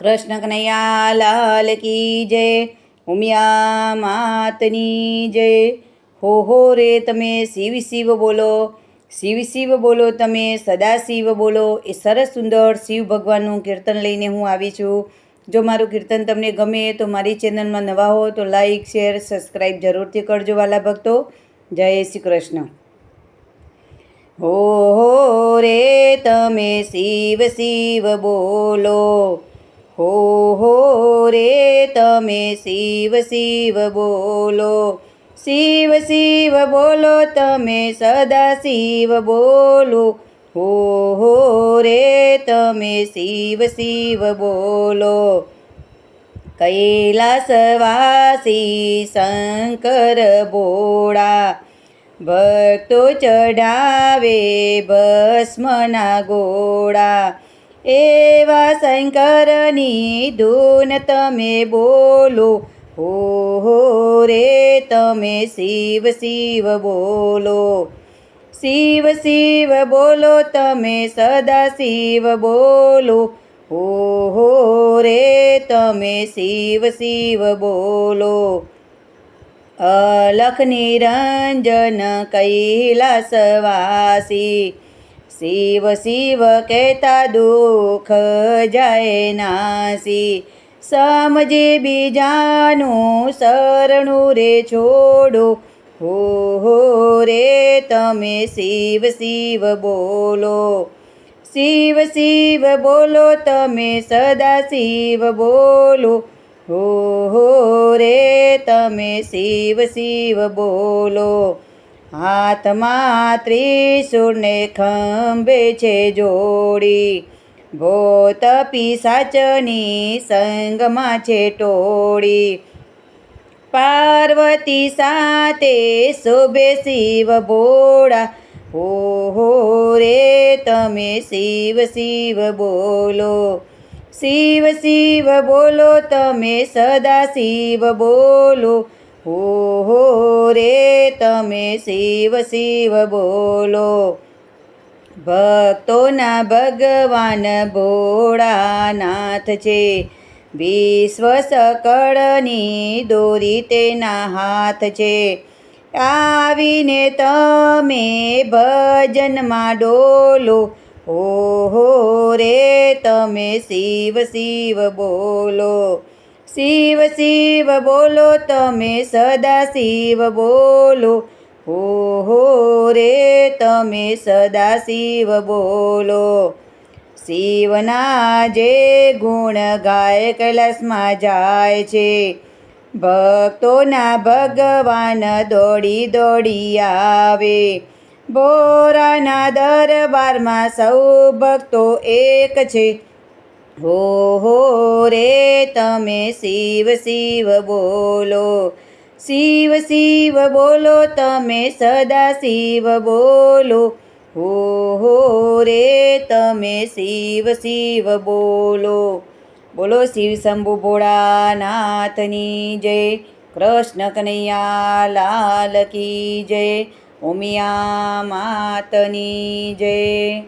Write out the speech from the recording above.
કૃષ્ણ કનૈયા લાલ કી જય, ઉમિયા માતની જય. હો હો રે તમે શિવ શિવ બોલો, શિવ શિવ બોલો તમે સદા શિવ બોલો. એ સરસ સુંદર શિવ ભગવાનનું કીર્તન લઈને હું આવી છું. જો મારું કીર્તન તમને ગમે તો મારી ચેનલમાં નવા હો તો લાઈક, શેર સબસ્ક્રાઈબ જરૂરથી કરજો વાલા ભક્તો. જય શ્રી કૃષ્ણ. હો હો રે તમે શિવ શિવ બોલો. હો હો રે, તમે શિવ શિવ બોલો. શિવ શિવ બોલો, તમે સદા શિવ બોલો. હો હો રે, તમે શિવ શિવ બોલો. કૈલાસવાસી શંકર બોળા, ભક્તો ચઢાવે ભસ્મના ગોળા. એવા શંકરની ધૂન તમે બોલો. હો હો રે, તમે શિવ શિવ બોલો. શિવ શિવ બોલો, તમે સદા શિવ બોલો. હો હો રે, તમે શિવ શિવ બોલો. અલખ નિરંજન કૈલાસવાસી. શિવ શિવ કહેતા દુઃખ જાય નાસી. સમજે બીજાનું શરણું રે છોડો. હો હો, રે, તમે શિવ શિવ બોલો. શિવ શિવ બોલો, તમે સદા શિવ બોલો. હો હો, રે, તમે શિવ શિવ બોલો. હાથમાં ત્રિશૂળને ખંભે છે જોડી. ભૂત પિસાચની સંગમાં છે ટોળી. પાર્વતી સાથે શોભે શિવ ભોળા. હો હો રે, તમે શિવ શિવ બોલો. શિવ શિવ બોલો, તમે સદા શિવ બોલો. હો હો રે તમે શિવ શિવ બોલો ભક્તોના ભગવાન ભોળાનાથ છે વિશ્વ સકળની દોરી તેના હાથ છે આવીને તમે ભજનમાં ડોલો હો હો રે તમે શિવ શિવ બોલો શિવ શિવ બોલો તમે સદા શિવ બોલો. હો હો રે, તમે સદા શિવ બોલો. શિવના જે ગુણ ગાય કૈલાસમાં જાય છે. ભક્તોના ભગવાન દોડી દોડી આવે. બોરાના દરબારમાં સૌ ભક્તો એક છે. હો હો રે, તમે શિવ શિવ બોલો. શિવ શિવ બોલો, તમે સદા શિવ બોલો. હો હો રે, તમે શિવ શિવ બોલો. બોલો શિવ શંભુ ભોળાનાથની જય. કૃષ્ણ કનૈયા લાલ કી જય. ઉમિયા માતની જય.